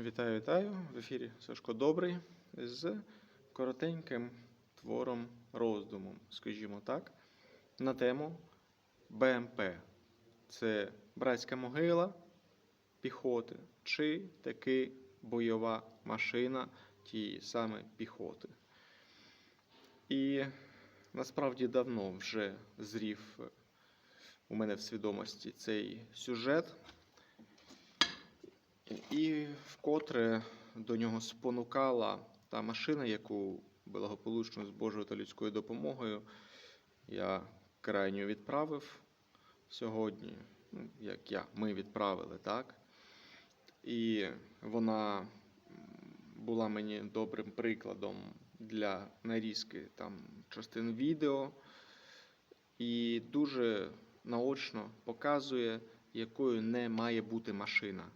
Вітаю, вітаю! В ефірі Сашко Добрий з коротеньким твором роздумом, скажімо так, на тему БМП. Це братська могила піхоти чи таки бойова машина тієї саме піхоти. І насправді давно вже зрів у мене в свідомості цей сюжет. І вкотре до нього спонукала та машина, яку благополучно з Божою та людською допомогою я крайньо відправив сьогодні. Ну, як я, ми відправили, так? І вона була мені добрим прикладом для нарізки там частин відео і дуже наочно показує, якою не має бути машина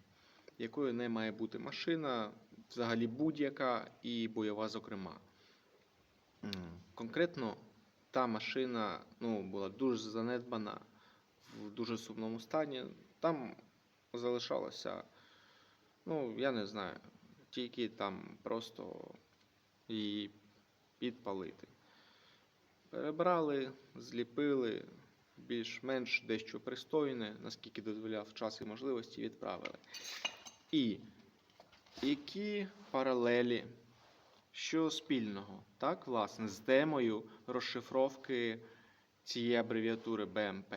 якою не має бути машина, взагалі будь-яка і бойова, зокрема. Конкретно та машина ну, була дуже занедбана, в дуже сумному стані. Там залишалося, ну, я не знаю, тільки там просто її підпалити. Перебрали, зліпили, більш-менш дещо пристойне, наскільки дозволяв час і можливості, відправили. І які паралелі, що спільного, так, власне, з темою розшифровки цієї абревіатури БМП?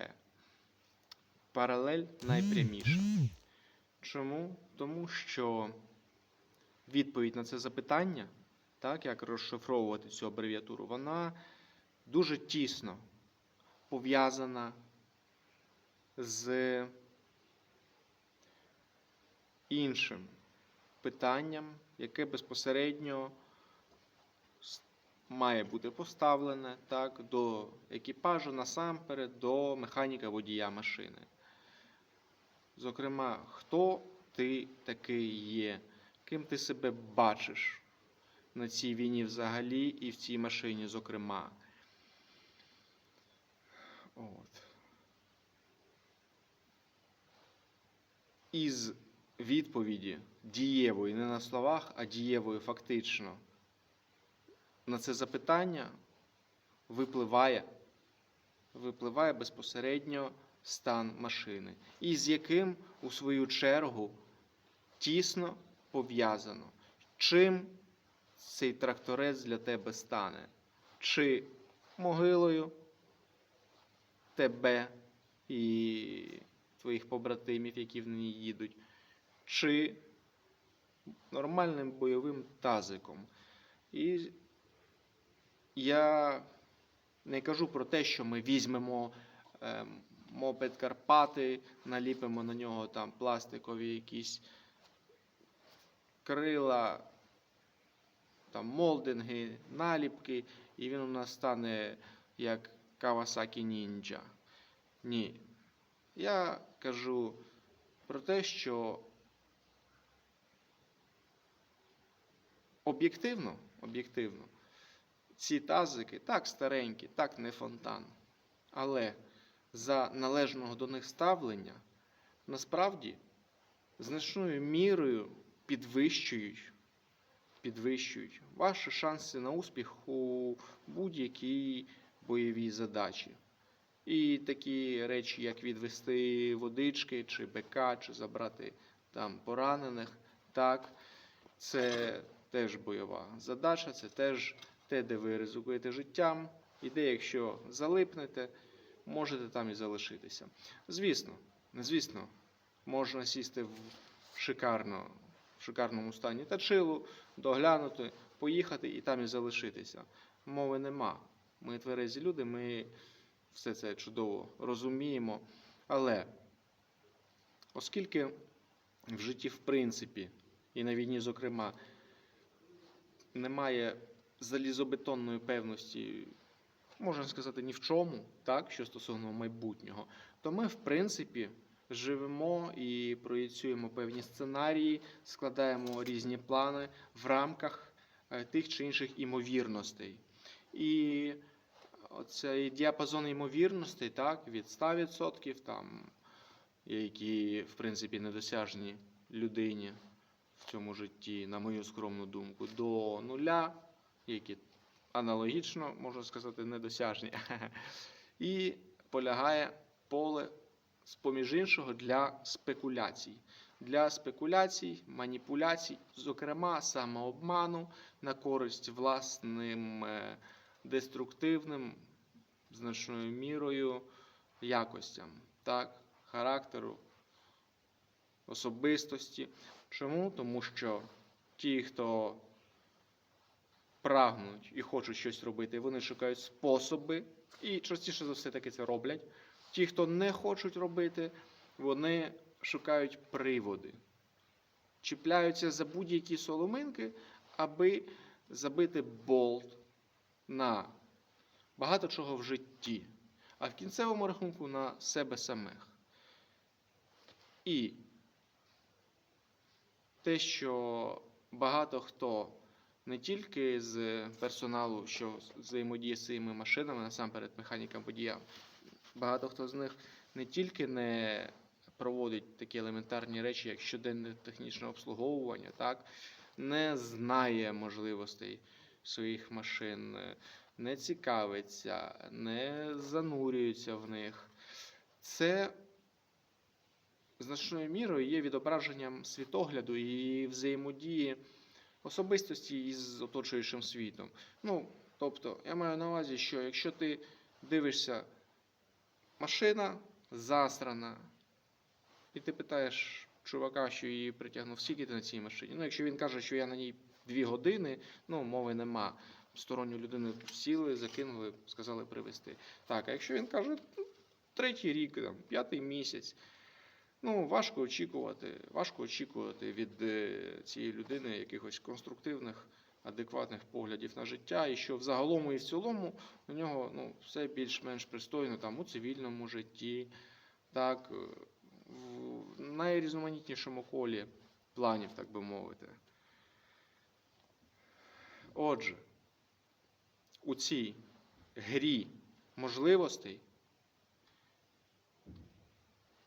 Паралель найпряміша. Чому? Тому що відповідь на це запитання, так, як розшифровувати цю абревіатуру, вона дуже тісно пов'язана з іншим питанням, яке безпосередньо має бути поставлене так, до екіпажу насамперед, до механіка водія машини. Зокрема, хто ти такий є, ким ти себе бачиш на цій війні взагалі і в цій машині, зокрема. От. Із відповіді дієвої, не на словах, а дієвої фактично, на це запитання випливає, випливає безпосередньо стан машини, і з яким, у свою чергу, тісно пов'язано, чим цей тракторець для тебе стане, чи могилою тебе і твоїх побратимів, які в ній їдуть, чи нормальним бойовим тазиком. І я не кажу про те, що ми візьмемо е, мопед Карпати, наліпимо на нього там пластикові якісь крила, там молдинги, наліпки, і він у нас стане як Kawasaki Ninja. Ні. Я кажу про те, що об'єктивно, об'єктивно, ці тазики так старенькі, так не фонтан. Але за належного до них ставлення насправді значною мірою підвищують, підвищують ваші шанси на успіх у будь-якій бойовій задачі. І такі речі, як відвести водички, чи БК, чи забрати там поранених, так, це теж бойова задача, це теж те, де ви ризикуєте життям, і де, якщо залипнете, можете там і залишитися. Звісно, звісно, можна сісти в шикарно, в шикарному стані тачилу, доглянути, поїхати і там і залишитися. Мови нема. Ми тверезі люди, ми все це чудово розуміємо. Але оскільки в житті, в принципі, і на війні, зокрема, немає залізобетонної певності, можна сказати, ні в чому, так, що стосовно майбутнього, то ми, в принципі, живемо і проєцюємо певні сценарії, складаємо різні плани в рамках е, тих чи інших імовірностей. І оцей діапазон ймовірностей, так, від 100%, там, які, в принципі, недосяжні людині в цьому житті, на мою скромну думку, до нуля, які аналогічно, можна сказати, недосяжні. І полягає поле, з поміж іншого, для спекуляцій. Для спекуляцій, маніпуляцій, зокрема самообману на користь власним е, деструктивним значною мірою якостям, так, характеру, особистості. Чому? Тому що ті, хто прагнуть і хочуть щось робити, вони шукають способи, і частіше за все таки це роблять. Ті, хто не хочуть робити, вони шукають приводи, чіпляються за будь-які соломинки, аби забити болт на багато чого в житті, а в кінцевому рахунку на себе самих. І те, що багато хто не тільки з персоналу, що взаємодіє з цими машинами, насамперед механікам водія, багато хто з них не тільки не проводить такі елементарні речі, як щоденне технічне обслуговування, так, не знає можливостей своїх машин, не цікавиться, не занурюється в них. Це значною мірою є відображенням світогляду і взаємодії особистості із оточуючим світом. Ну, тобто, я маю на увазі, що якщо ти дивишся, машина засрана, і ти питаєш чувака, що її притягнув, скільки ти на цій машині. Ну, якщо він каже, що я на ній дві години, ну, мови нема. Сторонню людину сіли, закинули, сказали привезти. Так, а якщо він каже, «Ну, третій рік, там, п'ятий місяць, ну, важко очікувати, важко очікувати від е, цієї людини якихось конструктивних, адекватних поглядів на життя, і що взагалом і в цілому у нього ну, все більш-менш пристойно там, у цивільному житті, так, е, в найрізноманітнішому колі планів, так би мовити. Отже, у цій грі можливостей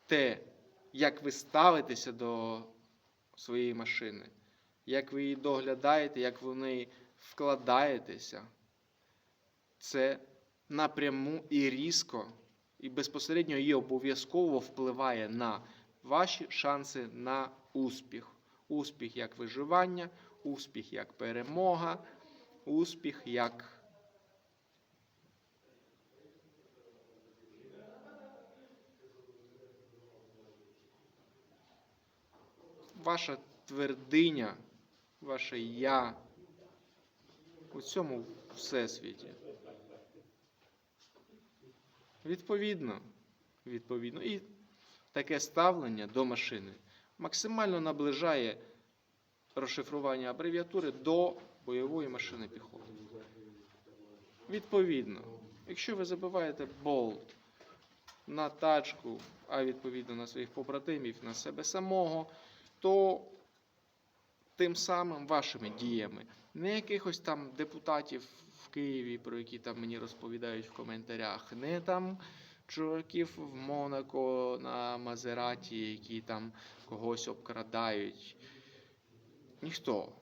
те, як ви ставитеся до своєї машини, як ви її доглядаєте, як ви в неї вкладаєтеся, це напряму і різко, і безпосередньо і обов'язково впливає на ваші шанси на успіх. Успіх як виживання, успіх як перемога, успіх як ваша твердиня, ваше я у цьому всесвіті. Відповідно, відповідно. І таке ставлення до машини максимально наближає розшифрування абревіатури до бойової машини піхоти. Відповідно, якщо ви забиваєте болт на тачку, а відповідно на своїх побратимів, на себе самого, то тим самим вашими діями, не якихось там депутатів в Києві, про які там мені розповідають в коментарях, не там чуваків в Монако на Мазераті, які там когось обкрадають. Ніхто.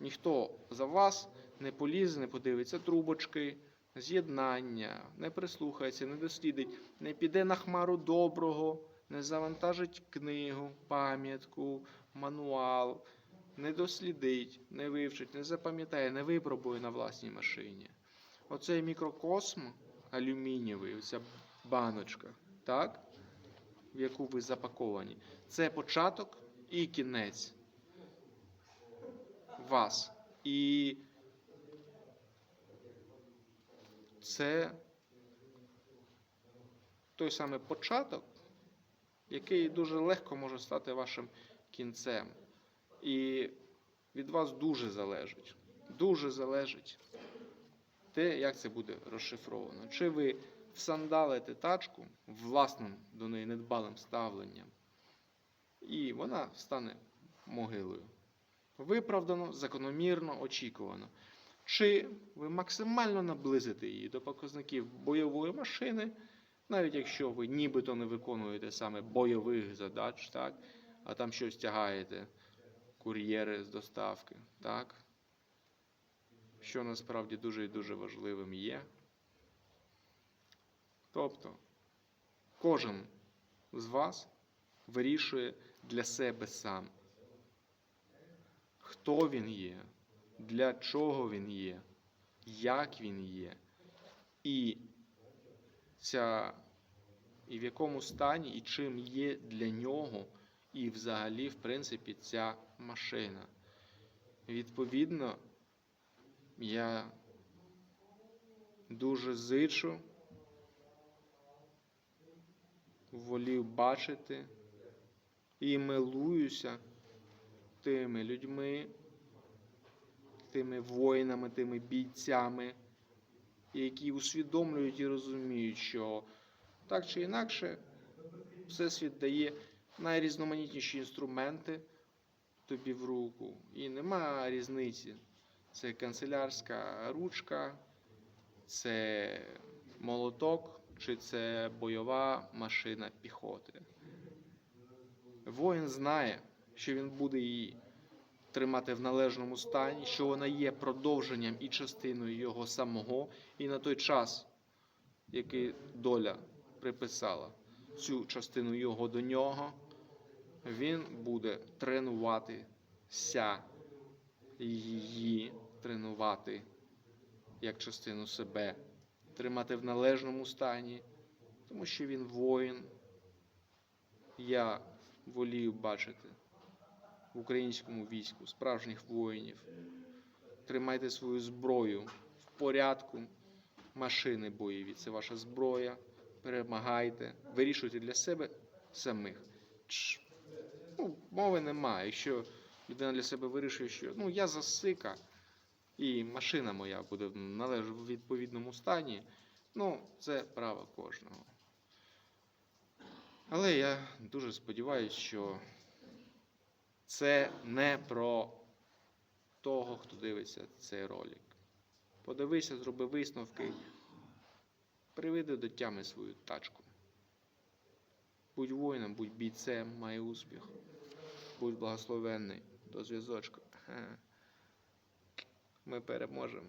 Ніхто за вас не полізе, не подивиться трубочки, з'єднання, не прислухається, не дослідить, не піде на хмару доброго, не завантажить книгу, пам'ятку, мануал, не дослідить, не вивчить, не запам'ятає, не випробує на власній машині. Оцей мікрокосм алюмінієвий, оця баночка, так, в яку ви запаковані, це початок і кінець вас. І це той самий початок, який дуже легко може стати вашим кінцем. І від вас дуже залежить. Дуже залежить те, як це буде розшифровано. Чи ви всандалите тачку власним до неї недбалим ставленням, і вона стане могилою. Виправдано, закономірно, очікувано. Чи ви максимально наблизите її до показників бойової машини, навіть якщо ви нібито не виконуєте саме бойових задач, так, а там щось тягаєте кур'єри з доставки, так? Що насправді дуже і дуже важливим є. Тобто, кожен з вас вирішує для себе сам, хто він є, для чого він є, як він є, і ця, і в якому стані, і чим є для нього, і взагалі, в принципі, ця машина. Відповідно, я дуже зичу, волів бачити і милуюся тими людьми, тими воїнами, тими бійцями, які усвідомлюють і розуміють, що так чи інакше Всесвіт дає найрізноманітніші інструменти тобі в руку. І нема різниці. Це канцелярська ручка, це молоток, чи це бойова машина піхоти. Воїн знає, що він буде її тримати в належному стані, що вона є продовженням і частиною його самого, і на той час, який доля приписала цю частину його до нього, він буде тренуватися її, тренувати як частину себе, тримати в належному стані, тому що він воїн. Я волію бачити в українському війську справжніх воїнів. Тримайте свою зброю в порядку, машини бойові. Це ваша зброя. Перемагайте, вирішуйте для себе самих. Ну, мови немає. Якщо людина для себе вирішує, що ну я засика, і машина моя буде належати в відповідному стані, ну це право кожного. Але я дуже сподіваюся, що це не про того, хто дивиться цей ролик. Подивися, зроби висновки, приведи до тями свою тачку. Будь воїном, будь бійцем, май успіх. Будь благословенний до зв'язочку. Ми переможемо.